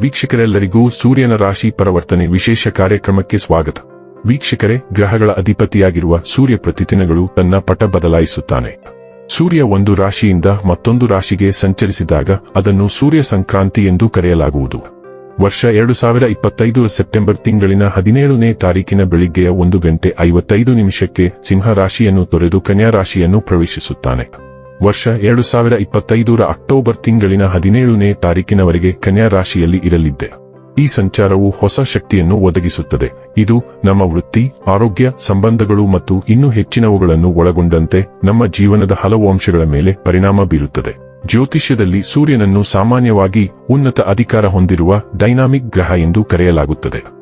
ವೀಕ್ಷಕರೆಲ್ಲರಿಗೂ ಸೂರ್ಯನ ರಾಶಿ ಪರಿವರ್ತನೆ ವಿಶೇಷ ಕಾರ್ಯಕ್ರಮಕ್ಕೆ ಸ್ವಾಗತ. ವೀಕ್ಷಕರೇ, ಗ್ರಹಗಳ ಅಧಿಪತಿಯಾಗಿರುವ ಸೂರ್ಯ ಪ್ರತಿದಿನಗಳು ತನ್ನ ಪಟ ಬದಲಾಯಿಸುತ್ತಾನೆ. ಸೂರ್ಯ ಒಂದು ರಾಶಿಯಿಂದ ಮತ್ತೊಂದು ರಾಶಿಗೆ ಸಂಚರಿಸಿದಾಗ ಅದನ್ನು ಸೂರ್ಯ ಸಂಕ್ರಾಂತಿ ಎಂದು ಕರೆಯಲಾಗುವುದು. ವರ್ಷ ಎರಡು ಸಾವಿರ ಇಪ್ಪತ್ತೈದು ಸೆಪ್ಟೆಂಬರ್ ತಿಂಗಳಿನ ಹದಿನೇಳನೇ ತಾರೀಕಿನ ಬೆಳಿಗ್ಗೆಯ ಒಂದು ಗಂಟೆ ಐವತ್ತೈದು ನಿಮಿಷಕ್ಕೆ ಸಿಂಹ ರಾಶಿಯನ್ನು ತೊರೆದು ಕನ್ಯಾ ರಾಶಿಯನ್ನು ಪ್ರವೇಶಿಸುತ್ತಾನೆ. ವರ್ಷ ಎರಡು ಸಾವಿರ ಇಪ್ಪತ್ತೈದರ ಅಕ್ಟೋಬರ್ ತಿಂಗಳಿನ ಹದಿನೇಳನೇ ತಾರೀಕಿನವರೆಗೆ ಕನ್ಯಾ ರಾಶಿಯಲ್ಲಿ ಇರಲಿದ್ದೆ. ಈ ಸಂಚಾರವು ಹೊಸ ಶಕ್ತಿಯನ್ನು ಒದಗಿಸುತ್ತದೆ. ಇದು ನಮ್ಮ ವೃತ್ತಿ, ಆರೋಗ್ಯ, ಸಂಬಂಧಗಳು ಮತ್ತು ಇನ್ನೂ ಹೆಚ್ಚಿನವುಗಳನ್ನು ಒಳಗೊಂಡಂತೆ ನಮ್ಮ ಜೀವನದ ಹಲವು ಅಂಶಗಳ ಮೇಲೆ ಪರಿಣಾಮ ಬೀರುತ್ತದೆ. ಜ್ಯೋತಿಷ್ಯದಲ್ಲಿ ಸೂರ್ಯನನ್ನು ಸಾಮಾನ್ಯವಾಗಿ ಉನ್ನತ ಅಧಿಕಾರ ಹೊಂದಿರುವ ಡೈನಾಮಿಕ್ ಗ್ರಹ ಎಂದು ಕರೆಯಲಾಗುತ್ತದೆ.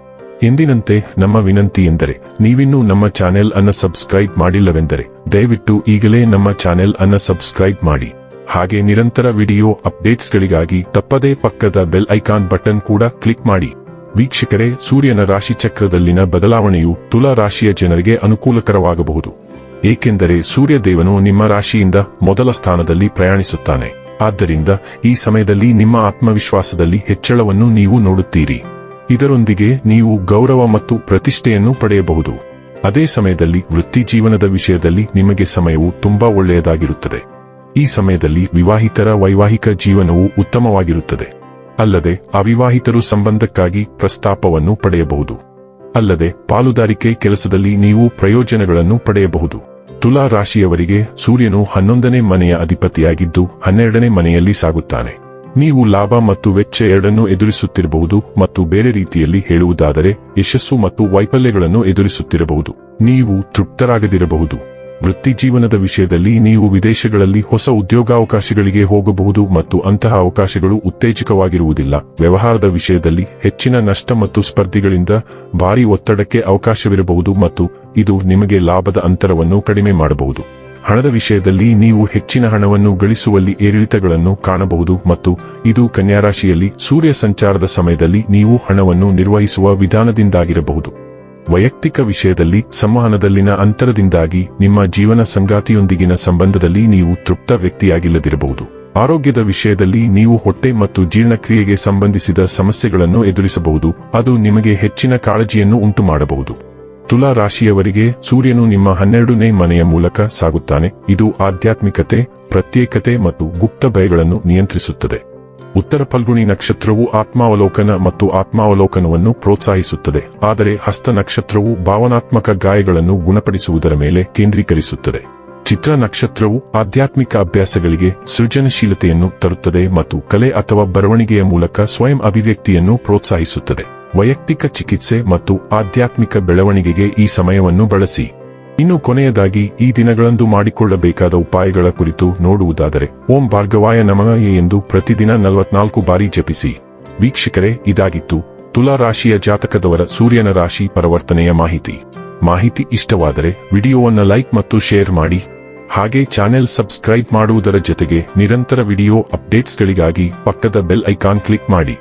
ಎಂದಿನಂತೆ ನಮ್ಮ ವಿನಂತಿ ಎಂದರೆ, ನೀವಿನ್ನೂ ನಮ್ಮ ಚಾನೆಲ್ ಅನ್ನ ಸಬ್ಸ್ಕ್ರೈಬ್ ಮಾಡಿಲ್ಲವೆಂದರೆ, ದಯವಿಟ್ಟು ಈಗಲೇ ನಮ್ಮ ಚಾನೆಲ್ ಅನ್ನ ಸಬ್ಸ್ಕ್ರೈಬ್ ಮಾಡಿ. ಹಾಗೆ ನಿರಂತರ ವಿಡಿಯೋ ಅಪ್ಡೇಟ್ಸ್ಗಳಿಗಾಗಿ ತಪ್ಪದೇ ಪಕ್ಕದ ಬೆಲ್ ಐಕಾನ್ ಬಟನ್ ಕೂಡ ಕ್ಲಿಕ್ ಮಾಡಿ. ವೀಕ್ಷಕರೇ, ಸೂರ್ಯನ ರಾಶಿ ಚಕ್ರದಲ್ಲಿನ ಬದಲಾವಣೆಯು ತುಲಾ ರಾಶಿಯ ಜನರಿಗೆ ಅನುಕೂಲಕರವಾಗಬಹುದು. ಏಕೆಂದರೆ ಸೂರ್ಯ ದೇವನು ನಿಮ್ಮ ರಾಶಿಯಿಂದ ಮೊದಲ ಸ್ಥಾನದಲ್ಲಿ ಪ್ರಯಾಣಿಸುತ್ತಾನೆ. ಆದ್ದರಿಂದ ಈ ಸಮಯದಲ್ಲಿ ನಿಮ್ಮ ಆತ್ಮವಿಶ್ವಾಸದಲ್ಲಿ ಹೆಚ್ಚಳವನ್ನು ನೀವು ನೋಡುತ್ತೀರಿ. ಇದರೊಂದಿಗೆ ನೀವು ಗೌರವ ಮತ್ತು ಪ್ರತಿಷ್ಠೆಯನ್ನು ಪಡೆಯಬಹುದು. ಅದೇ ಸಮಯದಲ್ಲಿ ವೃತ್ತಿ ಜೀವನದ ವಿಷಯದಲ್ಲಿ ನಿಮಗೆ ಸಮಯವು ತುಂಬಾ ಒಳ್ಳೆಯದಾಗಿರುತ್ತದೆ. ಈ ಸಮಯದಲ್ಲಿ ವಿವಾಹಿತರ ವೈವಾಹಿಕ ಜೀವನವು ಉತ್ತಮವಾಗಿರುತ್ತದೆ. ಅಲ್ಲದೆ, ಅವಿವಾಹಿತರು ಸಂಬಂಧಕ್ಕಾಗಿ ಪ್ರಸ್ತಾಪವನ್ನು ಪಡೆಯಬಹುದು. ಅಲ್ಲದೆ, ಪಾಲುದಾರಿಕೆ ಕೆಲಸದಲ್ಲಿ ನೀವು ಪ್ರಯೋಜನಗಳನ್ನು ಪಡೆಯಬಹುದು. ತುಲಾ ರಾಶಿಯವರಿಗೆ ಸೂರ್ಯನು ಹನ್ನೊಂದನೇ ಮನೆಯ ಅಧಿಪತಿಯಾಗಿದ್ದು, ಹನ್ನೆರಡನೇ ಮನೆಯಲ್ಲಿ ಸಾಗುತ್ತಾನೆ. ನೀವು ಲಾಭ ಮತ್ತು ವೆಚ್ಚ ಎರಡನ್ನೂ ಎದುರಿಸುತ್ತಿರಬಹುದು ಮತ್ತು ಬೇರೆ ರೀತಿಯಲ್ಲಿ ಹೇಳುವುದಾದರೆ ಯಶಸ್ಸು ಮತ್ತು ವೈಫಲ್ಯಗಳನ್ನು ಎದುರಿಸುತ್ತಿರಬಹುದು. ನೀವು ತೃಪ್ತರಾಗದಿರಬಹುದು. ವೃತ್ತಿ ಜೀವನದ ವಿಷಯದಲ್ಲಿ ನೀವು ವಿದೇಶಗಳಲ್ಲಿ ಹೊಸ ಉದ್ಯೋಗಾವಕಾಶಗಳಿಗೆ ಹೋಗಬಹುದು ಮತ್ತು ಅಂತಹ ಅವಕಾಶಗಳು ಉತ್ತೇಜಕವಾಗಿರುವುದಿಲ್ಲ. ವ್ಯವಹಾರದ ವಿಷಯದಲ್ಲಿ ಹೆಚ್ಚಿನ ನಷ್ಟ ಮತ್ತು ಸ್ಪರ್ಧಿಗಳಿಂದ ಭಾರಿ ಒತ್ತಡಕ್ಕೆ ಅವಕಾಶವಿರಬಹುದು ಮತ್ತು ಇದು ನಿಮಗೆ ಲಾಭದ ಅಂತರವನ್ನು ಕಡಿಮೆ ಮಾಡಬಹುದು. ಹಣದ ವಿಷಯದಲ್ಲಿ ನೀವು ಹೆಚ್ಚಿನ ಹಣವನ್ನು ಗಳಿಸುವಲ್ಲಿ ಏರಿಳಿತಗಳನ್ನು ಕಾಣಬಹುದು ಮತ್ತು ಇದು ಕನ್ಯಾರಾಶಿಯಲ್ಲಿ ಸೂರ್ಯ ಸಂಚಾರದ ಸಮಯದಲ್ಲಿ ನೀವು ಹಣವನ್ನು ನಿರ್ವಹಿಸುವ ವಿಧಾನದಿಂದಾಗಿರಬಹುದು. ವೈಯಕ್ತಿಕ ವಿಷಯದಲ್ಲಿ ಸಂವಹನದಲ್ಲಿನ ಅಂತರದಿಂದಾಗಿ ನಿಮ್ಮ ಜೀವನ ಸಂಗಾತಿಯೊಂದಿಗಿನ ಸಂಬಂಧದಲ್ಲಿ ನೀವು ತೃಪ್ತ ವ್ಯಕ್ತಿಯಾಗಿಲ್ಲದಿರಬಹುದು. ಆರೋಗ್ಯದ ವಿಷಯದಲ್ಲಿ ನೀವು ಹೊಟ್ಟೆ ಮತ್ತು ಜೀರ್ಣಕ್ರಿಯೆಗೆ ಸಂಬಂಧಿಸಿದ ಸಮಸ್ಯೆಗಳನ್ನು ಎದುರಿಸಬಹುದು, ಅದು ನಿಮಗೆ ಹೆಚ್ಚಿನ ಕಾಳಜಿಯನ್ನು ಉಂಟುಮಾಡಬಹುದು. ತುಲಾ ರಾಶಿಯವರಿಗೆ ಸೂರ್ಯನು ನಿಮ್ಮ ಹನ್ನೆರಡನೇ ಮನೆಯ ಮೂಲಕ ಸಾಗುತ್ತಾನೆ. ಇದು ಆಧ್ಯಾತ್ಮಿಕತೆ, ಪ್ರತ್ಯೇಕತೆ ಮತ್ತು ಗುಪ್ತ ಭಯಗಳನ್ನು ನಿಯಂತ್ರಿಸುತ್ತದೆ. ಉತ್ತರ ಫಲ್ಗುಣಿ ನಕ್ಷತ್ರವು ಆತ್ಮಾವಲೋಕನ ಮತ್ತು ಆತ್ಮಾವಲೋಕನವನ್ನು ಪ್ರೋತ್ಸಾಹಿಸುತ್ತದೆ. ಆದರೆ ಹಸ್ತ ನಕ್ಷತ್ರವು ಭಾವನಾತ್ಮಕ ಗಾಯಗಳನ್ನು ಗುಣಪಡಿಸುವುದರ ಮೇಲೆ ಕೇಂದ್ರೀಕರಿಸುತ್ತದೆ. ಚಿತ್ರ ನಕ್ಷತ್ರವು ಆಧ್ಯಾತ್ಮಿಕ ಅಭ್ಯಾಸಗಳಿಗೆ ಸೃಜನಶೀಲತೆಯನ್ನು ತರುತ್ತದೆ ಮತ್ತು ಕಲೆ ಅಥವಾ ಬರವಣಿಗೆಯ ಮೂಲಕ ಸ್ವಯಂ ಅಭಿವ್ಯಕ್ತಿಯನ್ನು ಪ್ರೋತ್ಸಾಹಿಸುತ್ತದೆ. ವೈಯಕ್ತಿಕ ಚಿಕಿತ್ಸೆ ಮತ್ತು ಆಧ್ಯಾತ್ಮಿಕ ಬೆಳವಣಿಗೆಗೆ ಈ ಸಮಯವನ್ನು ಬಳಸಿ. ಇನ್ನು ಕೊನೆಯದಾಗಿ, ಈ ದಿನಗಳಂದು ಮಾಡಿಕೊಳ್ಳಬೇಕಾದ ಉಪಾಯಗಳ ಕುರಿತು ನೋಡುವುದಾದರೆ, ಓಂ ಭಾರ್ಗವಾಯ ನಮಃ ಎಂದು ಪ್ರತಿದಿನ ನಲವತ್ನಾಲ್ಕು ಬಾರಿ ಜಪಿಸಿ. ವೀಕ್ಷಕರೇ, ಇದಾಗಿತ್ತು ತುಲಾ ರಾಶಿಯ ಜಾತಕದವರ ಸೂರ್ಯನ ರಾಶಿ ಪರಿವರ್ತನೆಯ ಮಾಹಿತಿ. ಮಾಹಿತಿ ಇಷ್ಟವಾದರೆ, ವಿಡಿಯೋವನ್ನು ಲೈಕ್ ಮತ್ತು ಶೇರ್ ಮಾಡಿ. ಹಾಗೆ ಚಾನೆಲ್ ಸಬ್ಸ್ಕ್ರೈಬ್ ಮಾಡುವುದರ ಜೊತೆಗೆ ನಿರಂತರ ವಿಡಿಯೋ ಅಪ್ಡೇಟ್ಸ್ಗಳಿಗಾಗಿ ಪಕ್ಕದ ಬೆಲ್ ಐಕಾನ್ ಕ್ಲಿಕ್ ಮಾಡಿ.